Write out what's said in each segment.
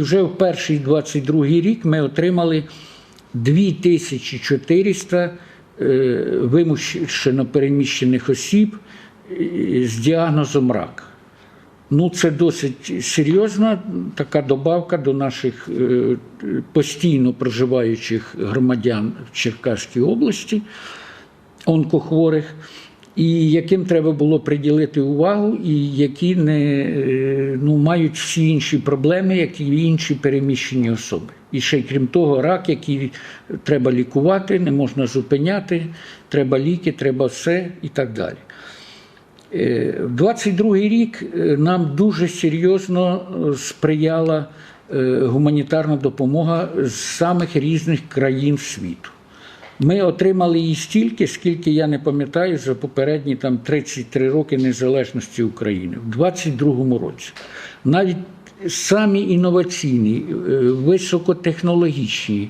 Вже в перший 22 рік ми отримали 2400 е, вимушено переміщених осіб е, з діагнозом рак. Ну, це досить серйозна така добавка до наших е, постійно проживаючих громадян в Черкаській області, онкохворих, і яким треба було приділити увагу, і які не е, ну, мають всі інші проблеми, як і інші переміщені особи. І ще крім того, рак, який треба лікувати, не можна зупиняти, треба ліки, треба все і так далі. Е, В 22 рік е, нам дуже серйозно е, сприяла е, гуманітарна допомога з самих різних країн світу. Ми отримали її стільки, скільки я не пам'ятаю за попередні там 33 роки незалежності України в 22 році. Навіть самі інноваційні, е, високотехнологічні,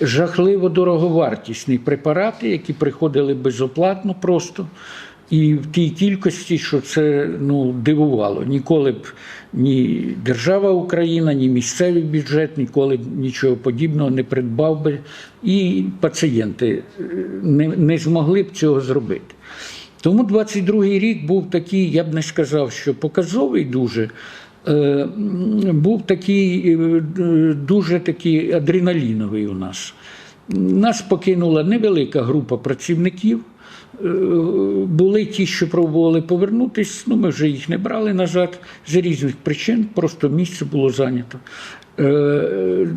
жахливо дороговартісні препарати, які приходили безоплатно просто. І в тій кількості, що це ну, дивувало. Ніколи б ні держава Україна, ні місцевий бюджет ніколи б нічого подібного не придбав би, і пацієнти е, не, не змогли б цього зробити. Тому 22-й рік був такий, я б не сказав, що показовий дуже. е, Був такий е, дуже такий адреналіновий у нас. Нас покинула невелика група працівників. Е, Були ті, що пробували повернутися, ну ми вже їх не брали назад з різних причин, просто місце було зайнято. Е,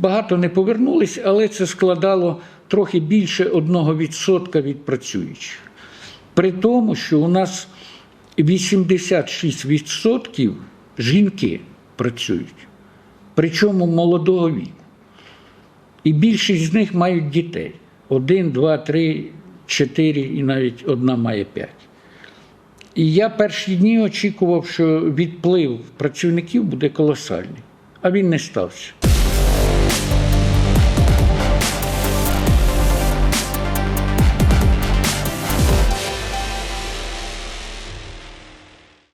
Багато не повернулись, але це складало трохи більше 1% від працюючих. При тому, що у нас 86% жінки працюють, причому молодого віку. І більшість з них мають дітей: один, два, три, чотири, і навіть одна має п'ять. І я перші дні очікував, що відплив працівників буде колосальний, а він не стався.